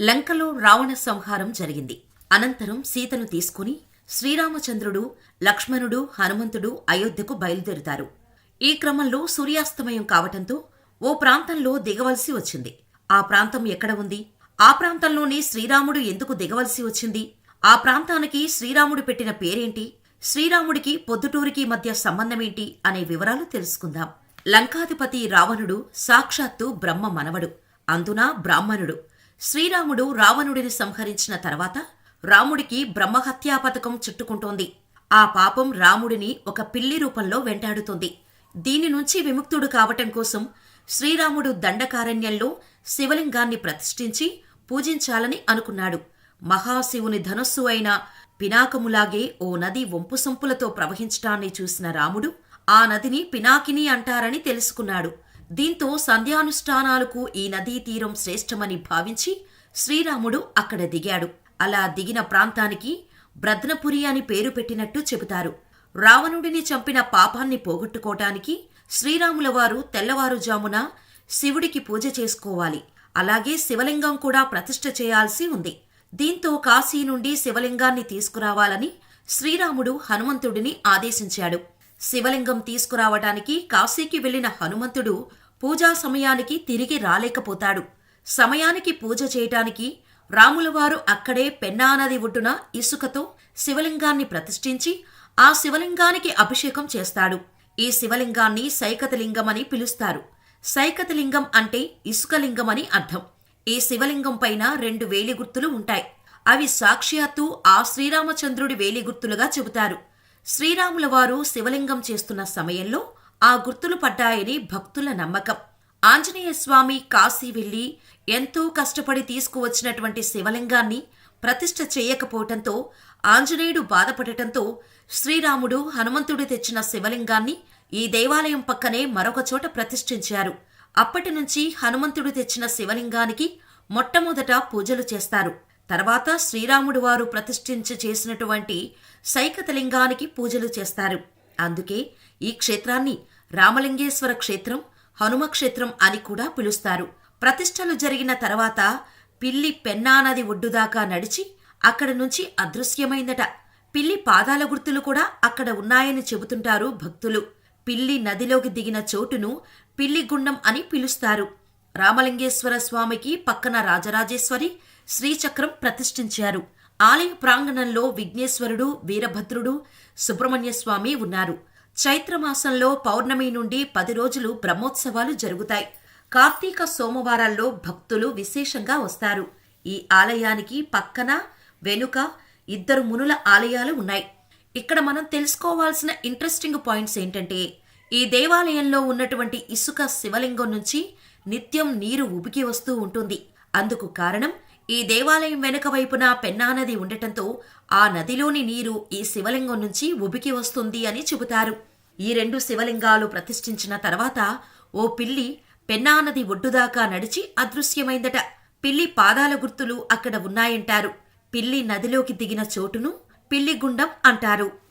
లంకలో రావణ సంహారం జరిగింది. అనంతరం సీతను తీసుకుని శ్రీరామచంద్రుడు లక్ష్మణుడు హనుమంతుడు అయోధ్యకు బయలుదేరుతారు. ఈ క్రమంలో సూర్యాస్తమయం కావటంతో ఓ ప్రాంతంలో దిగవలసి వచ్చింది. ఆ ప్రాంతం ఎక్కడ ఉంది? ఆ ప్రాంతంలోనే శ్రీరాముడు ఎందుకు దిగవలసి వచ్చింది? ఆ ప్రాంతానికి శ్రీరాముడు పెట్టిన పేరేంటి? శ్రీరాముడికి పొద్దుటూరికి మధ్య సంబంధమేంటి? అనే వివరాలు తెలుసుకుందాం. లంకాధిపతి రావణుడు సాక్షాత్తు బ్రహ్మ మనవడు. అందున బ్రాహ్మణుడు. శ్రీరాముడు రావణుడిని సంహరించిన తర్వాత రాముడికి బ్రహ్మహత్యా పథకం చుట్టుకుంటోంది. ఆ పాపం రాముడిని ఒక పిల్లి రూపంలో వెంటాడుతుంది. దీని నుంచి విముక్తుడు కావటం కోసం శ్రీరాముడు దండకారణ్యంలో శివలింగాన్ని ప్రతిష్ఠించి పూజించాలని అనుకున్నాడు. మహాశివుని ధనస్సు అయిన పినాకములాగే ఓ నది వంపుసొంపులతో ప్రవహించటాన్ని చూసిన రాముడు ఆ నదిని పినాకిని అంటారని తెలుసుకున్నాడు. దీంతో సంధ్యానుష్ఠానాలకు ఈ నదీ తీరం శ్రేష్టమని భావించి శ్రీరాముడు అక్కడ దిగాడు. అలా దిగిన ప్రాంతానికి బ్రద్నపురి అని పేరు పెట్టినట్టు చెబుతారు. రావణుడిని చంపిన పాపాన్ని పోగొట్టుకోటానికి శ్రీరాముల వారు తెల్లవారుజామున శివుడికి పూజ చేసుకోవాలి. అలాగే శివలింగం కూడా ప్రతిష్ఠ చేయాల్సి ఉంది. దీంతో కాశీ నుండి శివలింగాన్ని తీసుకురావాలని శ్రీరాముడు హనుమంతుడిని ఆదేశించాడు. శివలింగం తీసుకురావటానికి కాశీకి వెళ్ళిన హనుమంతుడు పూజా సమయానికి తిరిగి రాలేకపోతాడు. సమయానికి పూజ చేయటానికి రాములవారు అక్కడే పెన్నా నది ఒడ్డున ఇసుకతో శివలింగాన్ని ప్రతిష్ఠించి ఆ శివలింగానికి అభిషేకం చేస్తాడు. ఈ శివలింగాన్ని సైకతలింగమని పిలుస్తారు. సైకతలింగం అంటే ఇసుకలింగమని అర్థం. ఈ శివలింగం పైన రెండు వేలిగుర్తులు ఉంటాయి. అవి సాక్షాత్తు ఆ శ్రీరామచంద్రుడి వేలిగుర్తులుగా చెబుతారు. శ్రీరాముల వారు శివలింగం చేస్తున్న సమయంలో ఆ గుర్తులు పడ్డాయని భక్తుల నమ్మకం. ఆంజనేయ స్వామి కాశీ వెళ్ళి ఎంతో కష్టపడి తీసుకువచ్చినటువంటి శివలింగాన్ని ప్రతిష్ఠ చేయకపోవటంతో ఆంజనేయుడు బాధపడటంతో శ్రీరాముడు హనుమంతుడు తెచ్చిన శివలింగాన్ని ఈ దేవాలయం పక్కనే మరొక చోట ప్రతిష్ఠించారు. అప్పటి నుంచి హనుమంతుడు తెచ్చిన శివలింగానికి మొట్టమొదట పూజలు చేస్తారు. తర్వాత శ్రీరాముడు వారు ప్రతిష్ఠించి చేసినటువంటి సైకతలింగానికి పూజలు చేస్తారు. అందుకే ఈ క్షేత్రాన్ని రామలింగేశ్వర క్షేత్రం హనుమ క్షేత్రం అని కూడా పిలుస్తారు. ప్రతిష్టలు జరిగిన తర్వాత పిల్లి పెన్నా నది ఒడ్డుదాకా నడిచి అక్కడ నుంచి అదృశ్యమైందట. పిల్లి పాదాల గుర్తులు కూడా అక్కడ ఉన్నాయని చెబుతుంటారు భక్తులు. పిల్లి నదిలోకి దిగిన చోటును పిల్లిగుండం అని పిలుస్తారు. రామలింగేశ్వర స్వామికి పక్కన రాజరాజేశ్వరి శ్రీచక్రం ప్రతిష్ఠించారు. ఆలయ ప్రాంగణంలో విఘ్నేశ్వరుడు వీరభద్రుడు సుబ్రహ్మణ్య స్వామి ఉన్నారు. చైత్రమాసంలో పౌర్ణమి నుండి పది రోజులు బ్రహ్మోత్సవాలు జరుగుతాయి. కార్తీక సోమవారాల్లో భక్తులు విశేషంగా వస్తారు. ఈ ఆలయానికి పక్కన వెనుక ఇద్దరు మునుల ఆలయాలు ఉన్నాయి. ఇక్కడ మనం తెలుసుకోవాల్సిన ఇంట్రెస్టింగ్ పాయింట్స్ ఏంటంటే ఈ దేవాలయంలో ఉన్నటువంటి ఇసుక శివలింగం నుంచి నిత్యం నీరు ఉబికి వస్తూ ఉంటుంది. అందుకు కారణం ఈ దేవాలయం వెనుక వైపున పెన్నా నది ఉండటంతో ఆ నదిలోని నీరు ఈ శివలింగం నుంచి ఉబికి వస్తుంది అని చెబుతారు. ఈ రెండు శివలింగాలు ప్రతిష్ఠించిన తర్వాత ఓ పిల్లి పెన్నా నది ఒడ్డుదాకా నడిచి అదృశ్యమైందట. పిల్లి పాదాల గుర్తులు అక్కడ ఉన్నాయంటారు. పిల్లి నదిలోకి దిగిన చోటును పిల్లిగుండం అంటారు.